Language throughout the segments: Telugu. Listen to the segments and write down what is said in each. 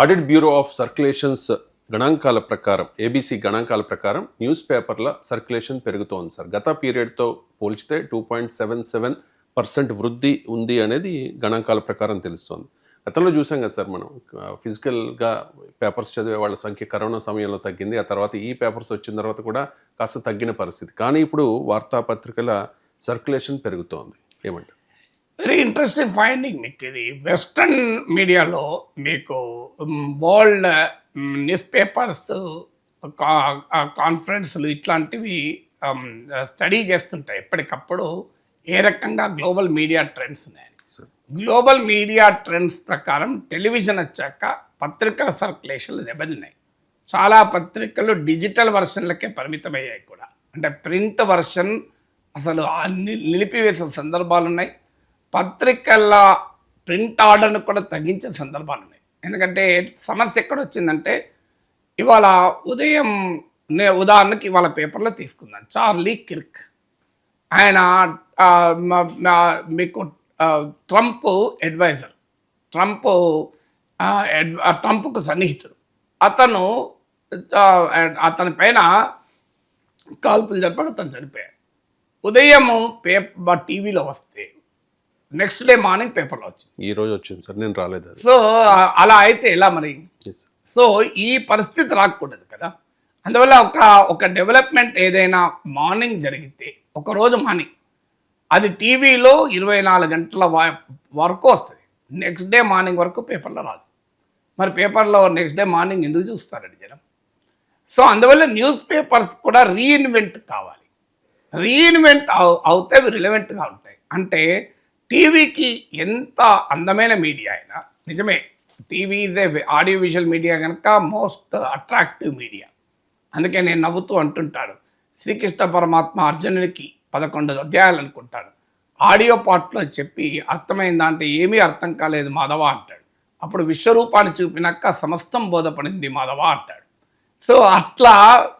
ఆడిట్ బ్యూరో ఆఫ్ సర్క్యులేషన్స్ గణాంకాల ప్రకారం ఏబీసీ గణాంకాల ప్రకారం న్యూస్ పేపర్ల సర్క్యులేషన్ పెరుగుతోంది సార్. గత పీరియడ్తో పోల్చితే two point seven seven percent వృద్ధి ఉంది అనేది గణాంకాల ప్రకారం తెలుస్తోంది. గతంలో చూసాం కదా సార్ మనం ఫిజికల్గా పేపర్స్ చదివే వాళ్ళ సంఖ్య కరోనా సమయంలో తగ్గింది. ఆ తర్వాత ఈ పేపర్స్ వచ్చిన తర్వాత కూడా కాస్త తగ్గిన పరిస్థితి. కానీ ఇప్పుడు వార్తాపత్రికల సర్క్యులేషన్ పెరుగుతోంది. ఏమంటారు? వెరీ ఇంట్రెస్టింగ్ ఫైండింగ్ మీకు ఇది వెస్ట్రన్ మీడియాలో మీకు వరల్డ్ న్యూస్ పేపర్స్ కాన్ఫరెన్స్లు ఇట్లాంటివి స్టడీ చేస్తుంటాయి. ఎప్పటికప్పుడు ఏ రకంగా గ్లోబల్ మీడియా ట్రెండ్స్ ఉన్నాయి? గ్లోబల్ మీడియా ట్రెండ్స్ ప్రకారం టెలివిజన్ వచ్చాక పత్రికల సర్క్యులేషన్లు దెబ్బతిన్నాయి. చాలా పత్రికలు డిజిటల్ వర్షన్లకే పరిమితమయ్యాయి కూడా. అంటే ప్రింట్ వర్షన్ అసలు నిలిపివేసిన సందర్భాలు ఉన్నాయి పత్రికల ప్రింట్ ఆర్డర్ను కూడా తగ్గించిన సందర్భాలు ఉన్నాయి. ఎందుకంటే సమస్య ఎక్కడ వచ్చిందంటే ఇవాళ ఉదయం నే ఉదాహరణకి ఇవాళ పేపర్లో తీసుకుందాం. Charlie Kirk. ఆయన మీకు ట్రంప్ అడ్వైజర్. ట్రంప్ ట్రంప్కు సన్నిహితుడు. అతను అతని పైన కాల్పులు జరపడం అతను చనిపోయాడు. ఉదయం పేపర్ టీవీలో వస్తే నెక్స్ట్ డే మార్నింగ్ పేపర్లో వచ్చింది. ఈ రోజు వచ్చింది సార్ నేను రాలేదు సో అలా అయితే ఎలా మరి? సో ఈ పరిస్థితి రాకూడదు కదా. అందువల్ల ఒక ఒక డెవలప్మెంట్ ఏదైనా మార్నింగ్ జరిగితే ఒక రోజు మార్నింగ్ అది టీవీలో ఇరవై నాలుగు గంటల వరకు వస్తుంది. నెక్స్ట్ డే మార్నింగ్ వరకు పేపర్లో రాదు. మరి పేపర్లో నెక్స్ట్ డే మార్నింగ్ ఎందుకు చూస్తారండి జనం? సో అందువల్ల న్యూస్ పేపర్స్ కూడా రీఇన్వెంట్ కావాలి. రీఇన్వెంట్ అవు అవుతే అవి రిలవెంట్గా ఉంటాయి. అంటే టీవీకి ఎంత అందమైన మీడియా అయినా నిజమే TV is a audio visual media కనుక మోస్ట్ అట్రాక్టివ్ మీడియా. అందుకే నేను నవ్వుతూ అంటుంటాడు శ్రీకృష్ణ పరమాత్మ అర్జునుడికి పదకొండు అధ్యాయాలు అనుకుంటాడు. ఆడియో పాటలో చెప్పి అర్థమైందా అంటే ఏమీ అర్థం కాలేదు మాధవ అంటాడు. అప్పుడు విశ్వరూపాన్ని చూపినాక సమస్తం బోధపడింది మాధవ అంటాడు. సో అట్లా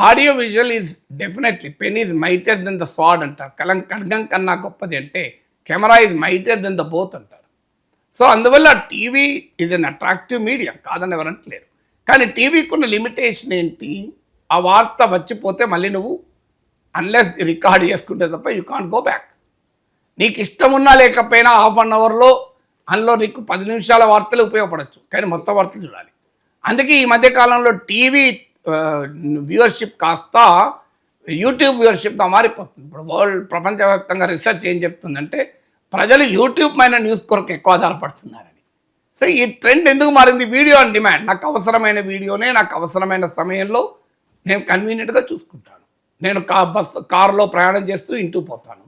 audio visual is definitely pen is mightier than the sword అంటారు. కలం ఖడ్గం కన్నా గొప్పది అంటే camera is mightier than the both అంటారు సో అందువల్ల టీవీ ఇది అన్ అట్రాక్టివ్ మీడియా కాదని ఎవరంటలేరు కానీ టీవీకి ఉన్న లిమిటేషన్ ఏంటి? ఆ వార్త వచ్చిపోతే మళ్ళీ నువ్వు అన్లెస్ రికార్డ్ చేసుకుంటే తప్ప యూ కాంట్ గో బ్యాక్ నీకు ఇష్టం ఉన్నా లేకపోయినా హాఫ్ అన్ అవర్లో అందులో నీకు పది నిమిషాల వార్తలు ఉపయోగపడవచ్చు కానీ మొత్తం వార్తలు చూడాలి. అందుకే ఈ మధ్యకాలంలో టీవీ వ్యూవర్షిప్ కాస్త యూట్యూబ్ వ్యూవర్షిప్గా మారిపోతుంది. ఇప్పుడు వరల్డ్ ప్రపంచవ్యాప్తంగా రీసెర్చ్ ఏం చెప్తుందంటే ప్రజలు యూట్యూబ్ పైన న్యూస్ కొరకు ఎక్కువ ఆధారపడుతున్నారని. సో ఈ ట్రెండ్ ఎందుకు మారింది? Video on demand. నాకు అవసరమైన వీడియోనే నాకు అవసరమైన సమయంలో నేను కన్వీనియంట్గా చూసుకుంటాను. నేను కా బస్సు కారులో ప్రయాణం చేస్తూ ఇంటూ పోతాను.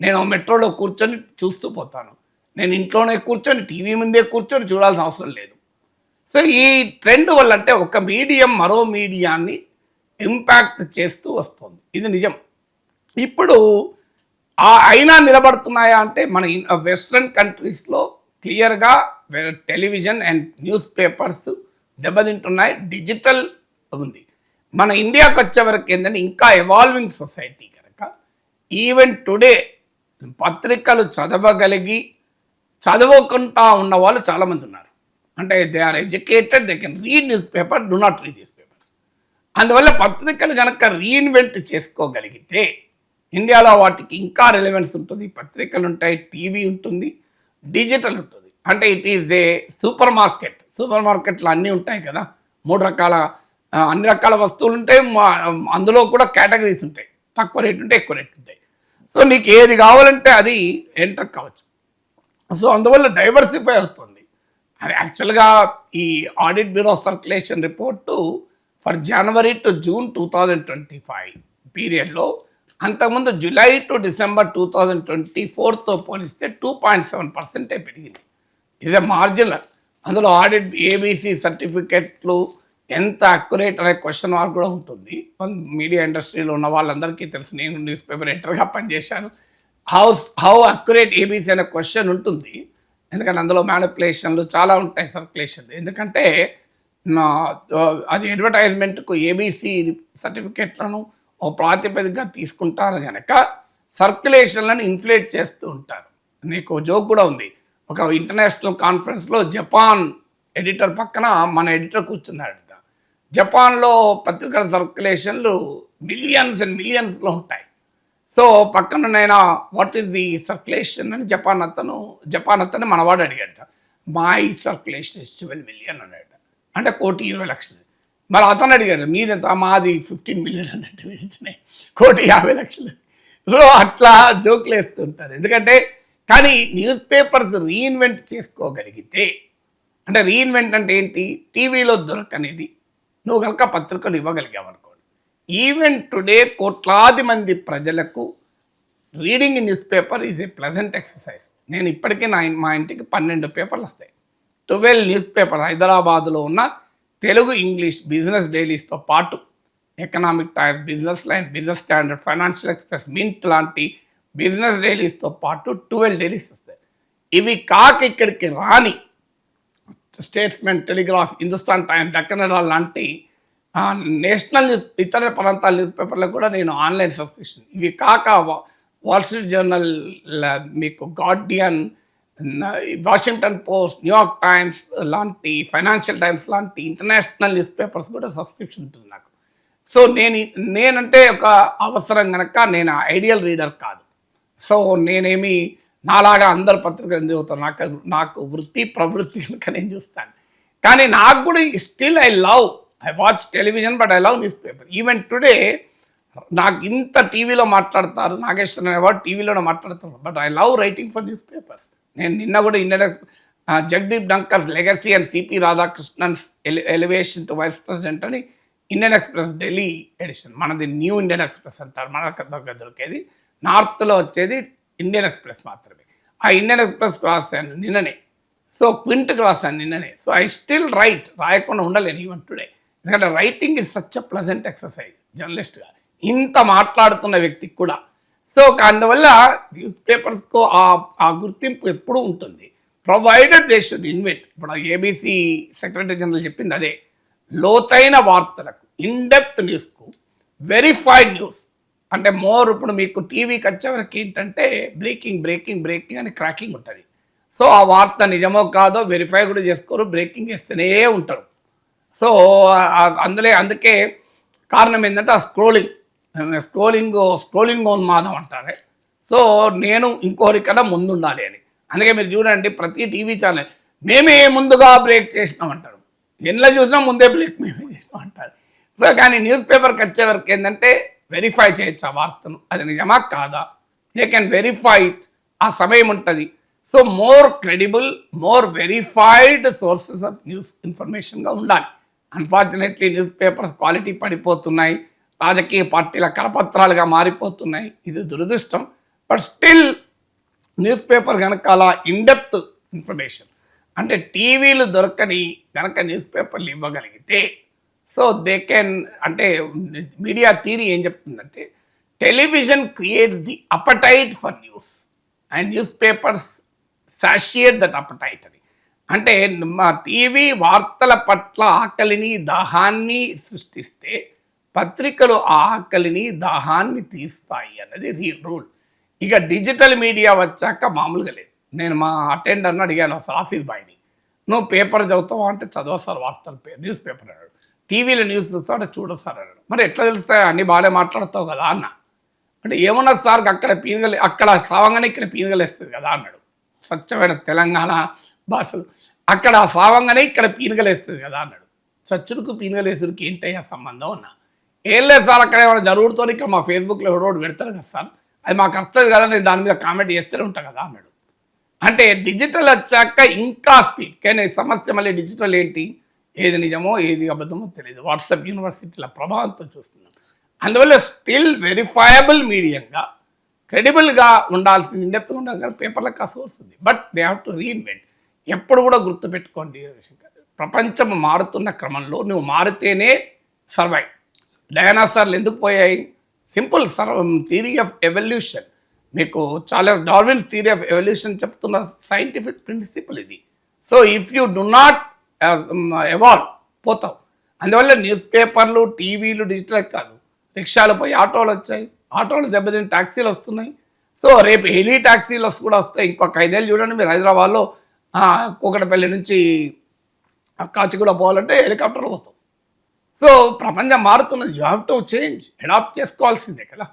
నేను మెట్రోలో కూర్చొని చూస్తూ పోతాను. నేను ఇంట్లోనే కూర్చొని టీవీ ముందే కూర్చొని చూడాల్సిన అవసరం లేదు. సో ఈ ట్రెండ్ వల్ల అంటే ఒక మీడియం మరో మీడియాన్ని ఇంపాక్ట్ చేస్తూ వస్తుంది. ఇది నిజం. ఇప్పుడు ఆ అయినా నిలబడుతున్నాయా అంటే మన వెస్ట్రన్ కంట్రీస్లో క్లియర్గా టెలివిజన్ అండ్ న్యూస్ పేపర్స్ దెబ్బతింటున్నాయి. డిజిటల్ ఉంది. మన ఇండియాకి వచ్చేవరకు ఏంటంటే ఇంకా ఎవాల్వింగ్ సొసైటీ కనుక ఈవెన్ టుడే పత్రికలు చదవగలిగి చదవకుండా ఉన్న వాళ్ళు చాలామంది ఉన్నారు. అంటే they are educated they can read newspaper do not read newspaper అందువల్ల పత్రికలు కనుక రీఇన్వెంట్ చేసుకోగలిగితే ఇండియాలో వాటికి ఇంకా రిలవెన్స్ ఉంటుంది. పత్రికలు ఉంటాయి టీవీ ఉంటుంది డిజిటల్ ఉంటుంది. అంటే it is a supermarket super మార్కెట్లో అన్నీ ఉంటాయి కదా. మూడు రకాల అన్ని రకాల వస్తువులు ఉంటాయి. మా- అందులో కూడా కేటగిరీస్ ఉంటాయి. తక్కువ రేట్ ఉంటాయి ఎక్కువ రేట్ ఉంటాయి. సో నీకు ఏది కావాలంటే అది ఎంటర్ కావచ్చు. సో అందువల్ల డైవర్సిఫై అవుతుంది. అది యాక్చువల్గా ఈ audit bureau circulation report for January to June two thousand twenty five పీరియడ్లో అంతకుముందు July to December two thousand twenty ఫోర్తో పోలిస్తే టూ పాయింట్ సెవెన్ పర్సెంటే పెరిగింది. ఇది మార్జినల్ అందులో ఆడిట్ ఏబీసీ సర్టిఫికెట్లు ఎంత అక్యురేట్ అనే క్వశ్చన్ మార్క్ కూడా ఉంటుంది. మీడియా ఇండస్ట్రీలో ఉన్న వాళ్ళందరికీ తెలుసు. నేను న్యూస్ పేపర్ ఎడిటర్గా పనిచేశాను. హౌ హౌ అక్యురేట్ ఏబీసీ అనే క్వశ్చన్ ఉంటుంది. ఎందుకంటే అందులో మ్యానిపులేషన్లు చాలా ఉంటాయి సర్క్యులేషన్ ఎందుకంటే అది అడ్వర్టైజ్మెంట్కు ఏబీసీ సర్టిఫికెట్లను ఓ ప్రాతిపదికగా తీసుకుంటారు కనుక సర్క్యులేషన్లను ఇన్ఫ్లేట్ చేస్తూ ఉంటారు. నీకు జోక్ కూడా ఉంది. ఒక ఇంటర్నేషనల్ కాన్ఫరెన్స్లో జపాన్ ఎడిటర్ పక్కన మన ఎడిటర్ కూర్చున్నాడు జపాన్లో పత్రికల సర్క్యులేషన్లు మిలియన్స్ అండ్ మిలియన్స్లో ఉంటాయి. సో పక్కన నేను వాట్ ఈస్ ది సర్క్యులేషన్ అని జపాన్ అతను జపాన్ అతను మనవాడు అడిగాడు my circulation is twelve million అన్నాడు. అంటే కోటి ఇరవై లక్షలు. మరి అతను అడిగాడు మీదెంత? మాది ఫిఫ్టీన్ మిలియన్ అన్నట్టు వెంటనే కోటి యాభై లక్షలు. సో అట్లా జోకులు వేస్తుంటారు. ఎందుకంటే కానీ న్యూస్ పేపర్స్ రీఇన్వెంట్ చేసుకోగలిగితే అంటే రీఇన్వెంట్ అంటే ఏంటి? టీవీలో దొరకనేది. నువ్వు కనుక పత్రికలు ఇవ్వగలిగావు అనుకోండి ఈవెన్ టుడే కోట్లాది మంది ప్రజలకు reading newspaper is a pleasant exercise నేను ఇప్పటికీ నా మా ఇంటికి పన్నెండు పేపర్లు వస్తాయి. ట్వెల్వ్ న్యూస్ పేపర్ హైదరాబాద్లో ఉన్న తెలుగు ఇంగ్లీష్ బిజినెస్ డైలీస్తో పాటు Economic Times Business Line Business Standard Financial Express Mint లాంటి బిజినెస్ డైలీస్తో పాటు ట్వెల్వ్ డైలీస్ వస్తాయి. ఇవి కాక ఇక్కడికి రాని Statesman Telegraph Hindustan Time Deccan Herald లాంటి నేషనల్ న్యూస్ ఇతర ప్రాంతాల న్యూస్ పేపర్లకు కూడా నేను ఆన్లైన్ సబ్స్క్రిప్షన్ ఇవి కాక వా- వాల్ స్ట్రీట్ జర్నల్ మీకు Guardian Washington Post New York Times లాంటి ఫైనాన్షియల్ టైమ్స్ లాంటి ఇంటర్నేషనల్ న్యూస్ పేపర్స్ కూడా సబ్స్క్రిప్షన్ ఉంటుంది నాకు. సో నేను నేనంటే ఒక అవసరం కనుక నేను ఐడియల్ రీడర్ కాదు. సో నేనేమి నాలాగా అందరు పత్రికలు చదువుతాను నాకు నాకు వృత్తి ప్రవృత్తి కనుక నేను చూస్తాను. కానీ నాకు కూడా still I love I watch television but I love newspaper even today నాకు ఇంత టీవీలో మాట్లాడతారు నాగేశ్వరన్ అనేవాడు టీవీలోనే మాట్లాడుతున్నారు but I love writing for newspapers నేను నిన్న కూడా Indian Jagdeep Dhankhar's legacy and CP Radhakrishnan elevation to vice president అని ఇండియన్ ఎక్స్ప్రెస్ ఢిల్లీ ఎడిషన్. మనది న్యూ ఇండియన్ ఎక్స్ప్రెస్ అంటారు. మన దగ్గర దొరికేది. నార్త్లో వచ్చేది ఇండియన్ ఎక్స్ప్రెస్ మాత్రమే. ఆ ఇండియన్ ఎక్స్ప్రెస్ రాశాను నిన్ననే. సో క్వింట్కి రాశాను నిన్ననే. సో ఐ స్టిల్ రైట్ రాయకుండా ఉండలేను ఈవెన్ టుడే ఎందుకంటే writing is such a pleasant exercise జర్నలిస్ట్గా ఇంత మాట్లాడుతున్న వ్యక్తికి కూడా. సో అందువల్ల న్యూస్ పేపర్స్కు ఆ గుర్తింపు ఎప్పుడూ ఉంటుంది. ప్రొవైడెడ్ దే షుడ్ ఇన్వెంట్ ఇప్పుడు ఏబీసీ సెక్రటరీ జనరల్ చెప్పింది అదే. లోతైన వార్తలకు ఇన్డెప్త్ న్యూస్కు వెరిఫైడ్ న్యూస్ అంటే మోర్ ఇప్పుడు మీకు టీవీకి వచ్చేవరకు ఏంటంటే బ్రేకింగ్ బ్రేకింగ్ బ్రేకింగ్ అని క్రాకింగ్ ఉంటుంది. సో ఆ వార్త నిజమో కాదో వెరిఫై కూడా చేసుకోరు బ్రేకింగ్ చేస్తూనే ఉంటారు. సో అందులో అందుకే కారణం ఏంటంటే ఆ స్క్రోలింగ్ స్క్రోలింగ్ స్క్రోలింగ్ ఉన్మాదం అంటారే. సో నేను ఇంకోరికన్నా ముందు ఉండాలి అని. అందుకే మీరు చూడండి ప్రతి టీవీ ఛానల్ మేమే ముందుగా బ్రేక్ చేసినాం అంటారు ఎన్లో చూసినా ముందే బ్రేక్ మేమే చేసినాం అంటారు సో కానీ న్యూస్ పేపర్కి వచ్చే వరకు ఏంటంటే వెరిఫై చేయొచ్చు ఆ వార్తను? అది నిజమా కాదా? దే కెన్ వెరిఫై ఇట్ ఆ సమయం ఉంటుంది. So more credible more verified sources of news ఇన్ఫర్మేషన్గా ఉండాలి. అన్ఫార్చునేట్లీ న్యూస్ పేపర్స్ క్వాలిటీ పడిపోతున్నాయి. రాజకీయ పార్టీల కరపత్రాలుగా మారిపోతున్నాయి. ఇది దురదృష్టం. బట్ స్టిల్ న్యూస్ పేపర్ కనుక అలా ఇన్డెప్త్ ఇన్ఫర్మేషన్ అంటే టీవీలు దొరకని కనుక న్యూస్ పేపర్లు ఇవ్వగలిగితే సో దే కెన్ అంటే మీడియా థీరీ ఏం చెప్తుందంటే television creates the appetite for news and newspapers satiate that appetite అని. అంటే మా టీవీ వార్తల పట్ల ఆకలిని దాహాన్ని సృష్టిస్తే పత్రికలు ఆకలిని దాహాన్ని తీస్తాయి అన్నది రీ రూల్. ఇక డిజిటల్ మీడియా వచ్చాక మామూలుగా లేదు. నేను మా అటెండర్ని అడిగాను అసలు ఆఫీస్ బాయ్ని. నువ్వు పేపర్ చదువుతావా అంటే చదవ సార్ వార్తలు న్యూస్ పేపర్ అన్నాడు. టీవీలో న్యూస్ చూస్తావు అంటే చూడ సార్ అన్నాడు. మరి ఎట్లా తెలుస్తాయి? అన్ని బాగానే మాట్లాడతావు కదా అన్న. అంటే ఏమన్నా సార్? అక్కడ పీనుగలు అక్కడ సావంగానే ఇక్కడ పీనుగలేస్తుంది కదా అన్నాడు. స్వచ్ఛమైన తెలంగాణ భాషలు. అక్కడ సావంగానే ఇక్కడ పీనుగలేస్తుంది కదా అన్నాడు. చచ్చుడుకు పీనగలేసుడికి ఏంటయ్యా సంబంధం అన్నా. ఏం లేదు సార్ అక్కడ ఏమైనా జరుగుతుందో ఇక్కడ మా ఫేస్బుక్లో ఎవడో పెడతారు కదా సార్. అది మాకు వస్తుంది కదా నేను దాని మీద కామెంట్ చేస్తూనే ఉంటా కదా అన్నాడు. అంటే డిజిటల్ వచ్చాక ఇంకా స్పీడ్ కానీ సమస్య మళ్ళీ డిజిటల్ ఏంటి ఏది నిజమో ఏది అబద్ధమో తెలియదు. వాట్సాప్ యూనివర్సిటీల ప్రభావంతో చూస్తున్నాం. అందువల్ల స్టిల్ వెరిఫైయబుల్ మీడియంగా క్రెడిబుల్గా ఉండాల్సింది ఇండెప్త్గా ఉండాలి కానీ పేపర్లకు ఆ సోర్స్ ఉంది. But they have to reinvent. ఎప్పుడు కూడా గుర్తుపెట్టుకోండి ప్రపంచం మారుతున్న క్రమంలో నువ్వు మారితేనే సర్వైవ్. డయానాసార్లు ఎందుకు పోయాయి? సింపుల్ సర్వ థియరీ ఆఫ్ ఎవల్యూషన్. మీకు Charles Darwin's theory of evolution చెప్తున్న సైంటిఫిక్ ప్రిన్సిపల్ ఇది. So if you do not evolve పోతావు. అందువల్ల న్యూస్ పేపర్లు టీవీలు డిజిటల్ కాదు. రిక్షాలు పోయి ఆటోలు వచ్చాయి. ఆటోలు దెబ్బతిని ట్యాక్సీలు వస్తున్నాయి. సో రేపు హెలీ ట్యాక్సీలు వస్తు- కూడా వస్తాయి. ఇంకొక ఐదేళ్ళు చూడండి మీరు హైదరాబాద్లో కూకటపల్లి నుంచి కాచిగూడ పోవాలంటే హెలికాప్టర్లు పోతాం సో ప్రపంచం మారుతున్నది. You have to change adapt చేసుకోవాల్సిందే కదా.